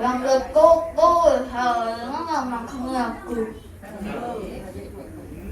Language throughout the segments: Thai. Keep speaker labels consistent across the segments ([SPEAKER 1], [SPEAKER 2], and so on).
[SPEAKER 1] Lần lượt cô, cô thời nó ngầm nằm không ngờ cục.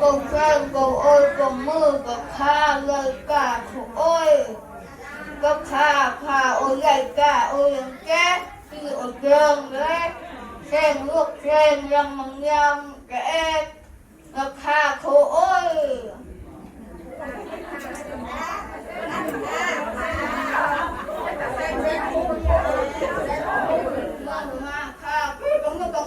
[SPEAKER 1] บกแก้วบกโอ้ยบกมือบกข้าเลยกาผูโอ้ยก็ข้าขาโอ้ยใหญ่กาโอ้ยแก่ที่โอ้ยเดิมเลยแข่งลูกแข่งยังมังยังแก่ก็ข้าโคโอ้ยมาข้าต้องต้องต้อง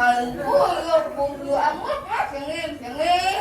[SPEAKER 1] หันผู้ยงบุญอยู่อันมัดมัดอย่างนี้อย่างนี้